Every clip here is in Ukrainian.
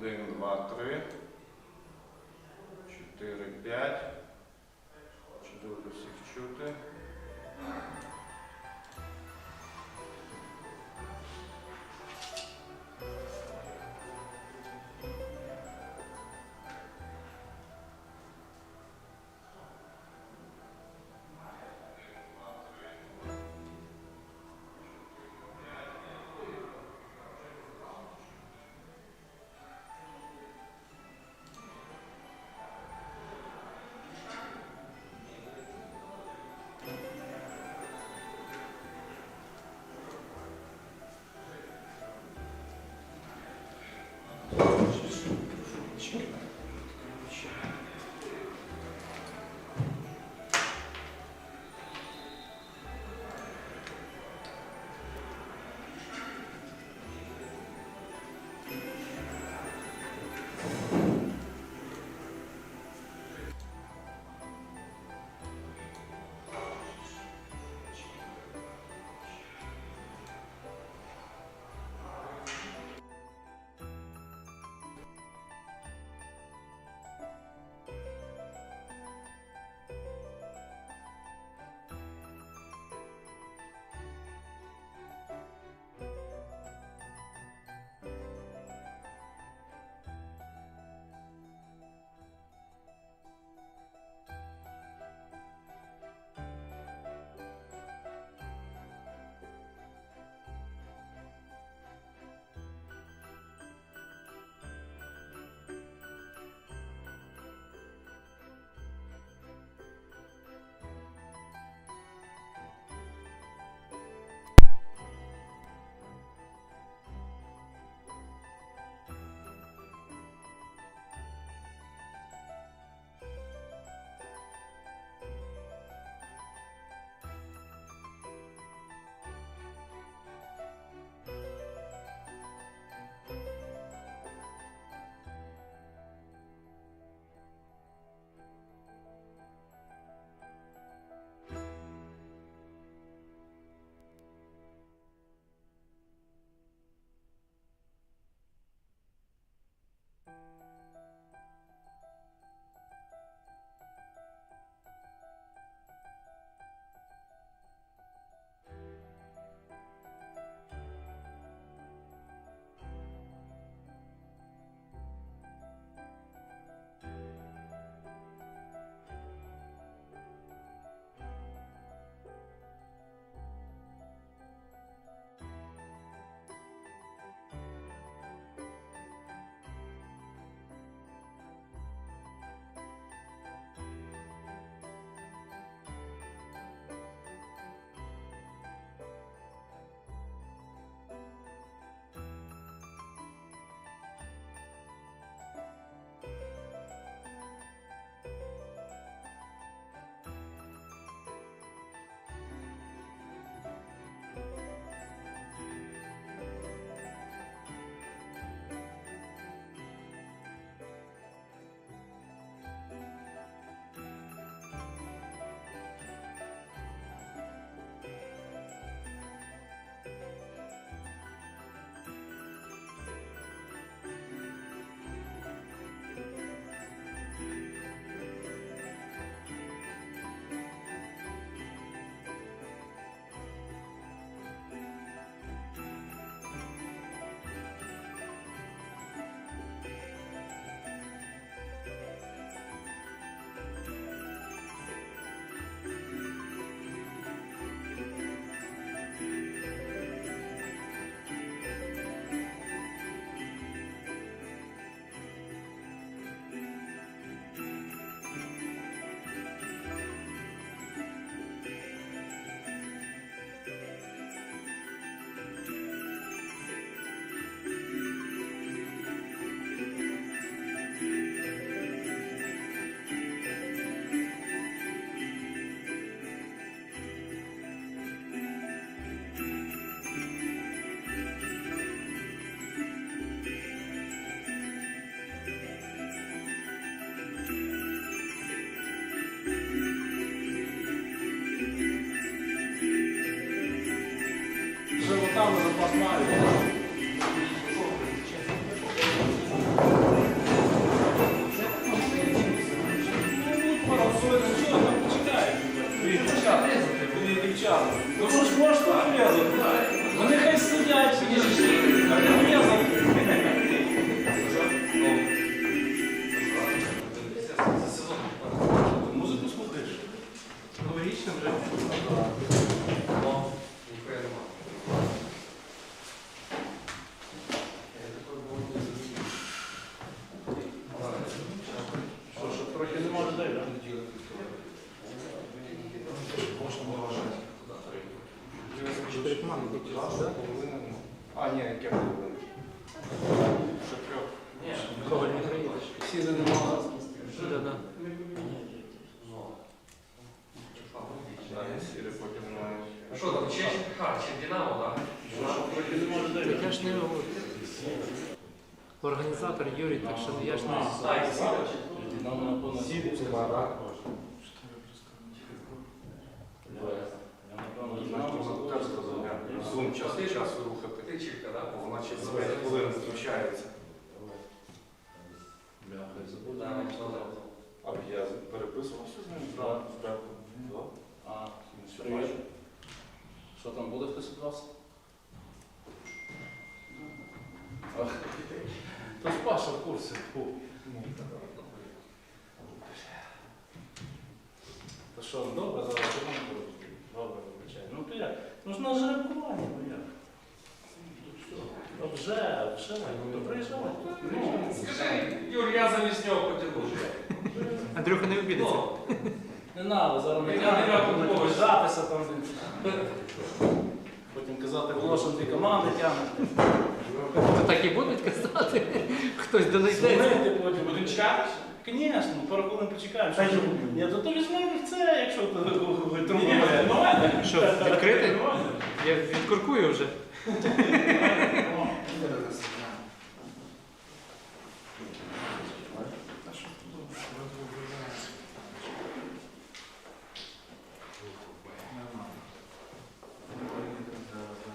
Один, два, три. Чотири, п'ять. добре всіх чути. Ха, чи Динамо, так? Так я ж не організатор Юрій, так що я ж не. Динамо, напевно, Сіра. Зум час від часу рухати. Ти чітко, так? Бо вона через 5 хвилин включається. Да, нічого А я переписувався з ним? Да. Зверху. Да. А, Все привіт. бачу. Що там буде хтось від вас? То ж Паша в курсі. Фу. То що, добре, зараз що там буде? Добре, вибачай. Ну то як? Ну ж на жеребкування, ну як? Ну вже, вже, то приїжджай. Ну, Скажи, Юр, я замість нього потягну. Андрюха не обідеться. Ну, Не треба, зараз не купувати. там. Потім казати, Волошин дві команди тягне. То так і будуть казати. Хтось донайдеться. Дзвонити потім. будемо чекати? Звісно, пару хвилин почекаємо. Що ж? Ні, то то візьми в це, якщо ти ви Ні, трубує. нормально. Що, відкрити? Я відкуркую вже.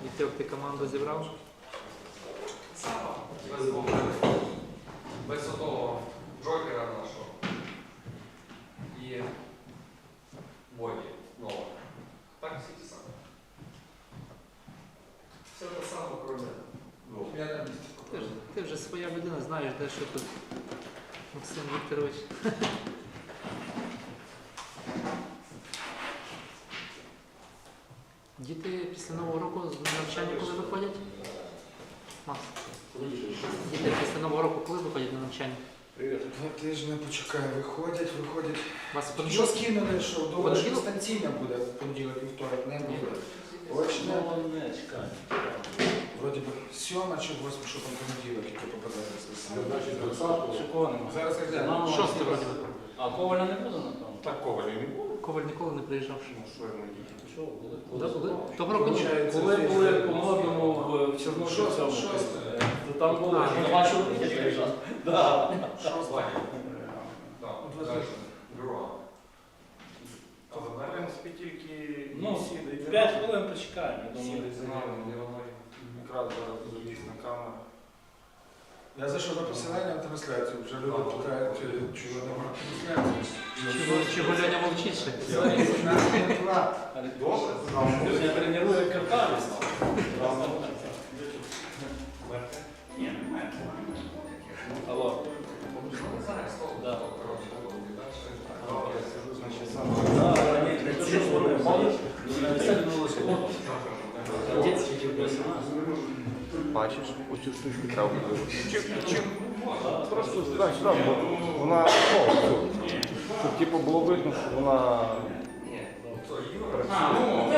І ти, ти команду зібрав? Сава. Без того. Без того Джокера нашого. І Боді нового. Так всі ті самі. Все те саме, кроме. Я там Ти, ж- ти вже своя людина, знаєш, де що тут. Максим Вікторович. Діти після Нового року з навчання коли виходять? Макс, діти після Нового року коли виходять на навчання? Привіт. Два тижні почекай, виходять, виходять. Вас в Що понеділок? скинули, що думали, що Понеділок? дистанційно буде в понеділок, вівторок, не буде. Очне, Ну, чекай. Вроді би, сьома чи восьма, що там понеділок, яке попадає. Ще? Зараз я гляну. Нам- Шосте вроді. А Коваля не буде на тому? Так, Коваль не було. Коваль ніколи не приїжджав. Ну, що йому діти? Що, були? Того року Коли були по модному в шосте. е, то там були А, два чоловіки приїжджали. Да. Ваня. Так, Два далі. Але, в принципі, тільки Ну. 5 хвилин почекаємо. Сіли за ним. Якраз на камеру. Я зайшов на посилання на трансляцію, вже люди питають, чи- чого немає трансляції. Чого, Леня мовчить ще? Добре, Я тренирую картавість. Ні, немає. Алло. Да. Я сижу, значить, сам. Да, ні, Бачиш, оцю штучку треба Просто дай сюди, бо вона, ну, щоб типу було видно, що вона Ні,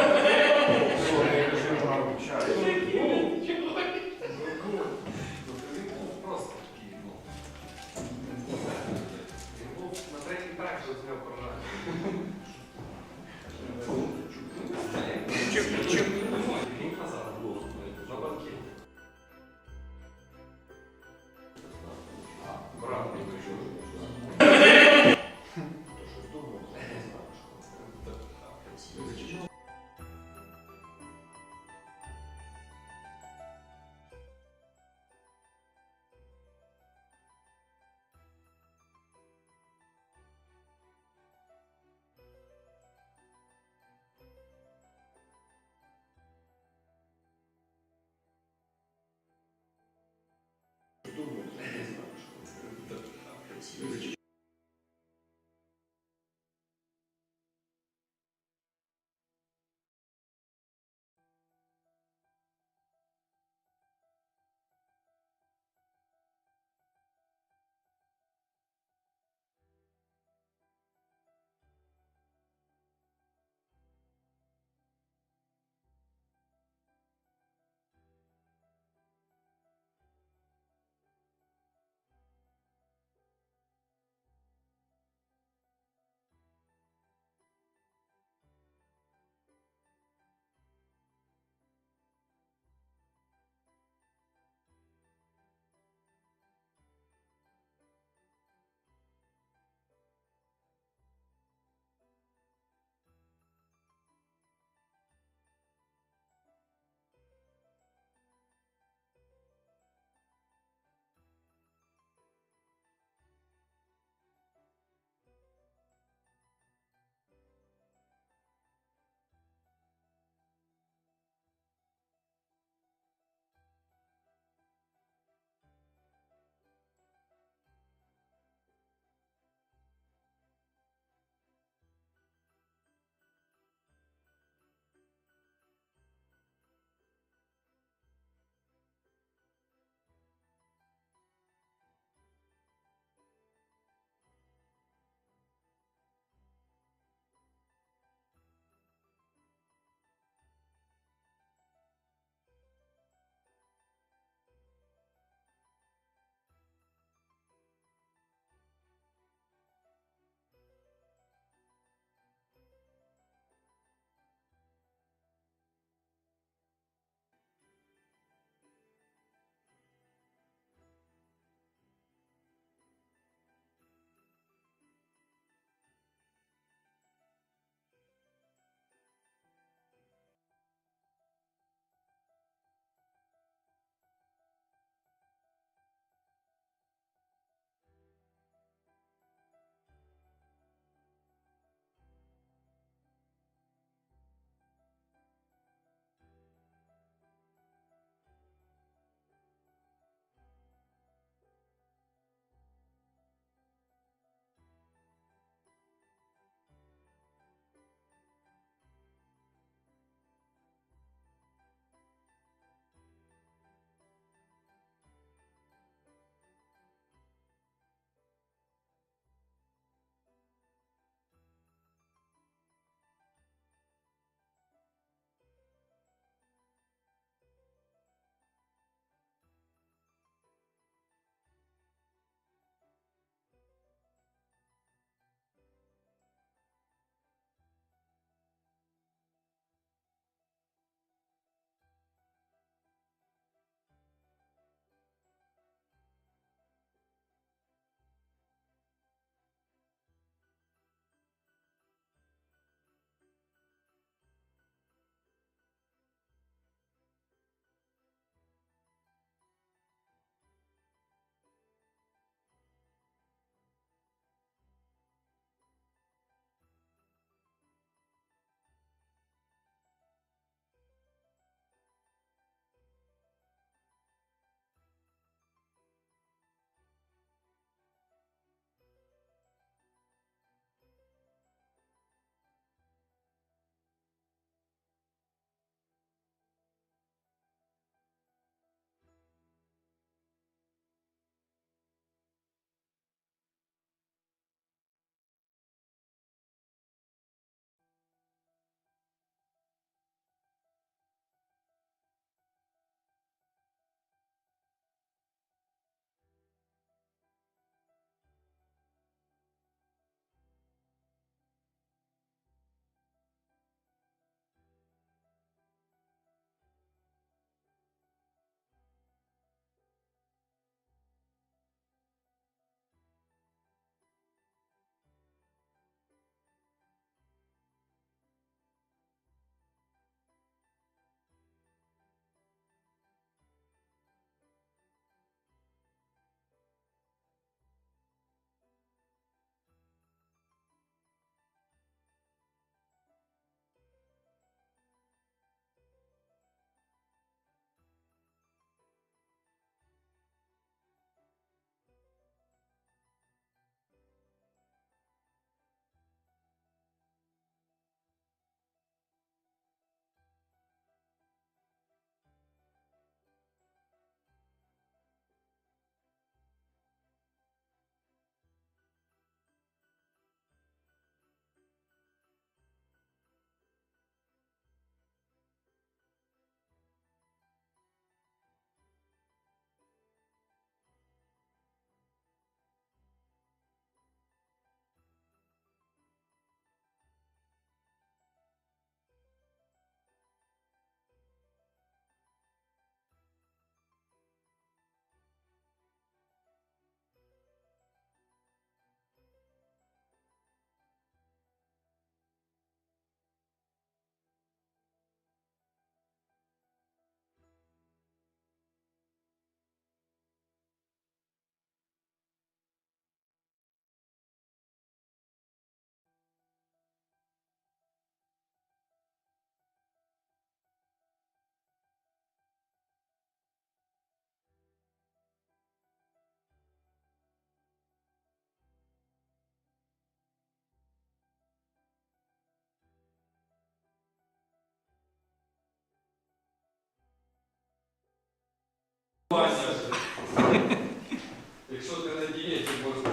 Якщо ти на дієті, можеш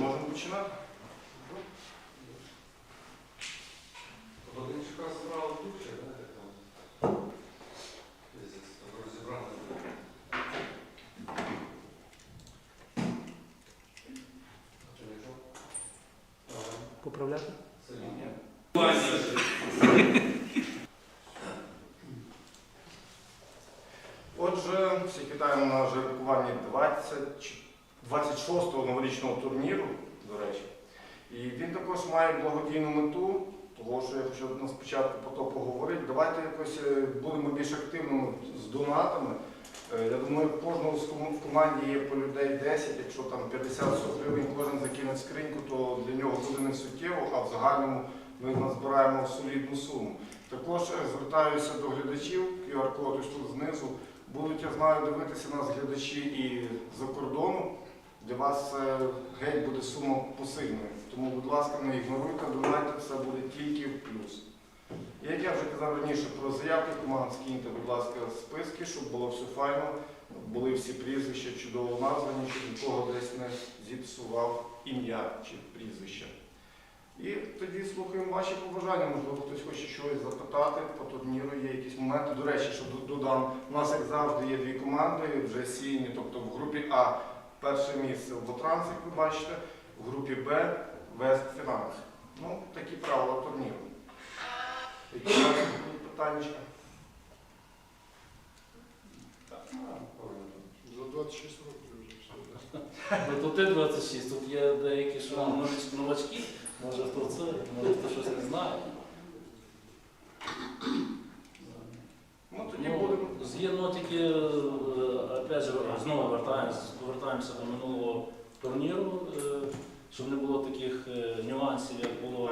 Можемо починати? Годинчика тут ще, да? там? Розібрали. Поправляти? Це ні. Отже, всіх вітаємо на жеребкуванні 26-го новорічного турніру, до речі. І він також має благодійну мету, того що я хочу спочатку про то поговорити. Давайте якось е, будемо більш активними з донатами. Е, Я думаю, кожного в команді є по людей 10, якщо там 50 гривень кожен закине скриньку, то для нього буде не суттєво, а в загальному ми назбираємо солідну суму. Також е, звертаюся до глядачів, QR-код тут знизу. Будуть, я знаю, дивитися нас глядачі і за кордону. Для вас геть буде сума посильною. Тому, будь ласка, не ігноруйте, донайте, все буде тільки в плюс. Як я вже казав раніше про заявки команд, скиньте, будь ласка, списки, щоб було все файно, були всі прізвища чудово названі, щоб нікого десь не зіпсував ім'я чи прізвище. І тоді слухаємо ваші побажання. Можливо, хтось хоче щось запитати по турніру, є якісь моменти. До речі, що додам, у нас, як завжди, є дві команди вже сіяні, тобто в групі А перше місце в Ботранс, як ви бачите, в групі Б Вест Фінанс. Ну, такі правила турніру. Які у вас будуть питання? За 26 років вже все. Ну тут і 26, тут є деякі, що новачки, може хто це, може хто щось не знає. Ну, тоді Ну, будемо. згідно тільки, е, опять же, знову вертаємося, повертаємося до минулого турніру, е, щоб не було таких е, нюансів, як було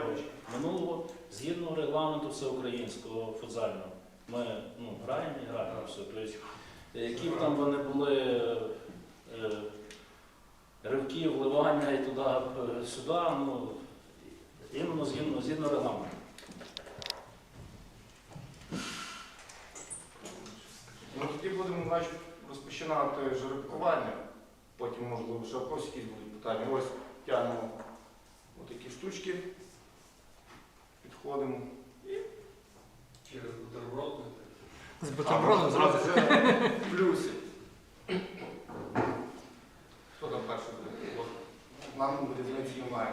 минулого. Згідно регламенту всеукраїнського футзального, ми ну, граємо і граємо все. Тобто, які б там вони були ривки, вливання і туди, е, сюди, ну, іменно згідно, згідно регламенту. Ну, тоді будемо значить, розпочинати жеребкування. Потім, можливо, ще в когось якісь будуть питання. Ось тягнемо отакі штучки, підходимо. і Через бутерброд. З бутербродом зразу. в. Хто там перший буде? Нам різниці немає.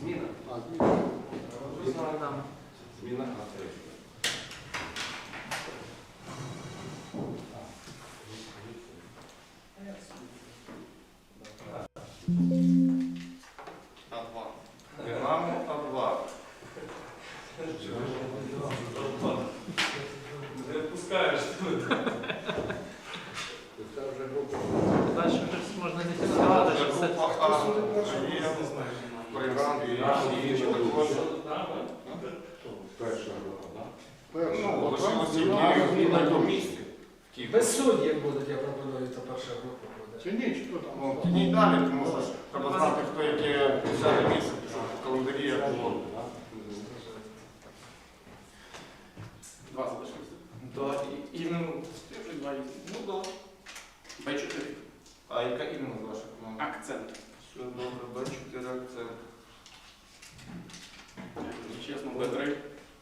Зміна. А, зміна. Там. Зміна А3. іменно співживаю. Ну да. Б4. А как именно ваша команда? Акцент. Все добре, Б4 акцент. Якщо честно, Б3.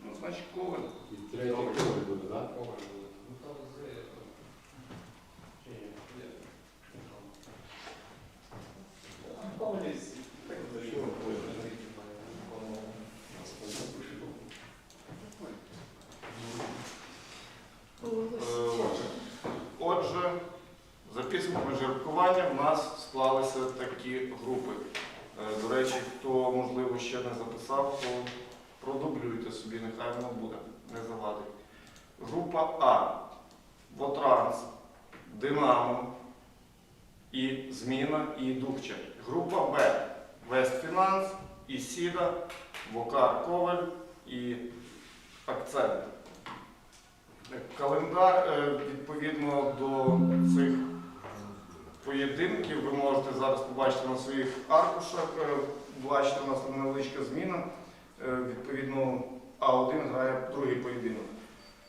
Ну, значит, коваль. І третій Добре. коваль буде. Ну там нехай воно буде, не завадить. Група А. Вотранс, Динамо і Зміна і Духче. Група Б. Вестфінанс, Ісіда, Вокар Коваль і Акцент. Календар е, відповідно до цих поєдинків ви можете зараз побачити на своїх аркушах. Е, Бачите, у нас невеличка зміна. Е, Відповідно, А1 грає другий поєдинок.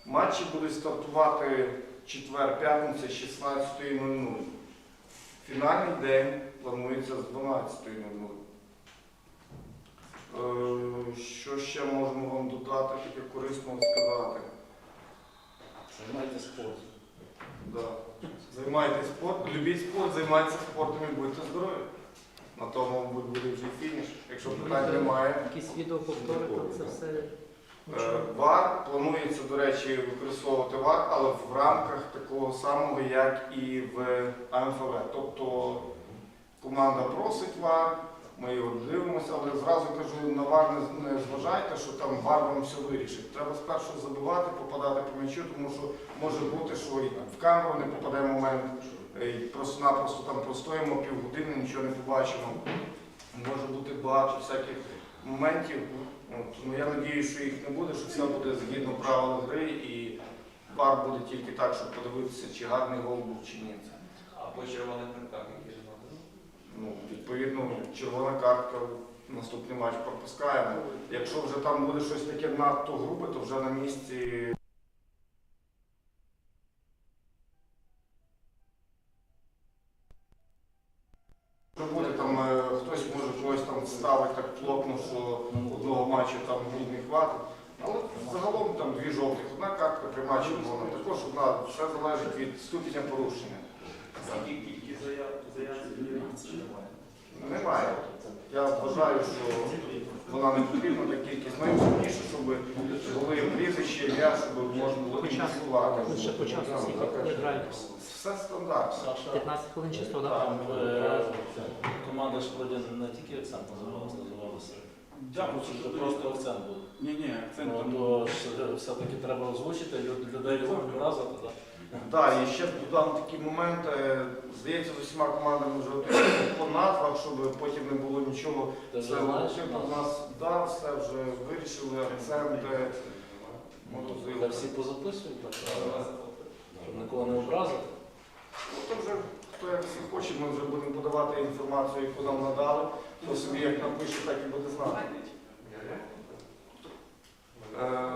Матчі будуть стартувати четвер-п'ятниця з 16.00. Фінальний день планується з 12.00. Е, Що ще можемо вам додати, таке корисного сказати? Займайтеся спортом. Да. Займайтесь спортом, любіть спорт, займайтеся спортом і будьте здорові. На тому мабуть, буде вже фініш. Якщо питань немає. Якісь відеоповтори, то це все. Е. ВАР планується, до речі, використовувати ВАР, але в рамках такого самого, як і в АМФВ. Тобто команда просить ВАР, ми його дивимося, але зразу кажу, на ВАР не, зважайте, що там ВАР вам все вирішить. Треба спершу забивати, попадати по м'ячу, тому що може бути, що в камеру не попаде момент, просто-напросто там простоїмо півгодини, нічого не побачимо. Може бути багато всяких моментів. От, ну, я сподіваюся, що їх не буде, що все буде згідно правил гри і бар буде тільки так, щоб подивитися, чи гарний гол був, чи ні. А по червоних картках які ж? Ну, відповідно, червона картка, наступний матч пропускаємо. Якщо вже там буде щось таке надто грубе, то вже на місці. Там ставити так плотно, що одного матчу там і не хватить. Але загалом там дві жовтих, одна картка пряма червона, також одна, все залежить від ступеня порушення. Скільки кількість заяв заявки Немає. Я вважаю, що вона не потрібна та кількість. Найголовніше, щоб були прізвища, ім'я, щоб можна було ідентифікувати. Лише по часу, скільки коли грають. Все стандартно. 15 хвилин чисто, так? Там е, команда ж не тільки акцент називалася, називалася. Дякую, Це просто акцент був. Ні, ні, акцент Ну, то ж все-таки треба озвучити, люд- людей вразити. так. Так, і ще додам такий момент. е, Здається, з усіма командами вже отримали по назвах, щоб потім не було нічого. Це у нас да, все вже вирішили, акценти, Та всі позаписують, так, щоб нікого не образити. Ну, то вже хто як всі хоче, ми вже будемо подавати інформацію, яку нам надали. Хто собі як напише, так і буде знати. Е,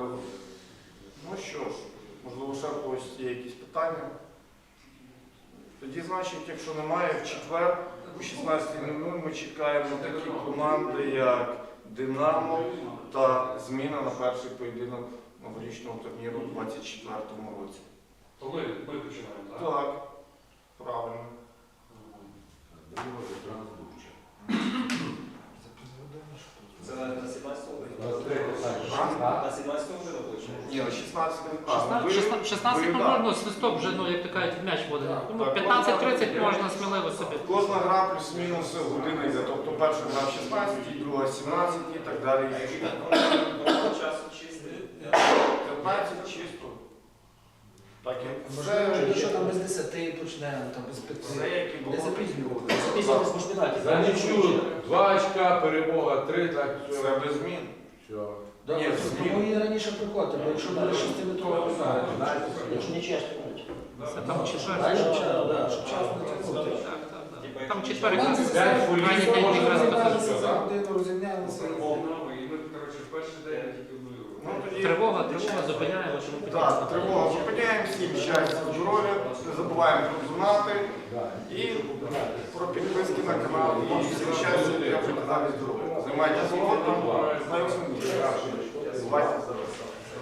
ну що ж, можливо, ще в когось є якісь питання. Тоді, значить, якщо немає, в четвер о 16.00 ми чекаємо такі команди, як Динамо та Зміна на перший поєдинок новорічного турніру у 2024 році. То ми, ми починаємо, так? Так, правильно. Друге, трансдукче. Це на на 17 годину? На 17 годину виходить? Ні, на 16 а, ну, 16 16 ви, ну, свисток вже, ну, як то кажуть, в м'яч буде. Тому Так, 15-30 можна сміливо собі. Кожна гра плюс-мінус година йде. Тобто перша гра в 16, друга 17 і так далі. А якщо часу чисти? 15 чисто. Так, як Можливо, що там без 10 почнемо, там без 5. все, Не запізнювати. За нічю, два очка, перемога, три, так Це все. без змін. Все. Добре, Ні, тому і раніше приходити, бо якщо буде 6 метрова Якщо не чесно. Це там четвер. Знаєш, щоб час, да, щоб час не тягнути. Типа, Там якщо четвер нічого- якраз П'ять футболістів день можна. За годину розімнялися. І ми, коротше, в перший день тільки Ну. Тривога, тривога, зупиняємо, подібне. Так, тривога зупиняємо, всім щастя, здоров'я, не забуваємо про донати і про підписки на канал. І всім щастя, я при здоров'я. Займайтеся спортом, знайомся. Бувайте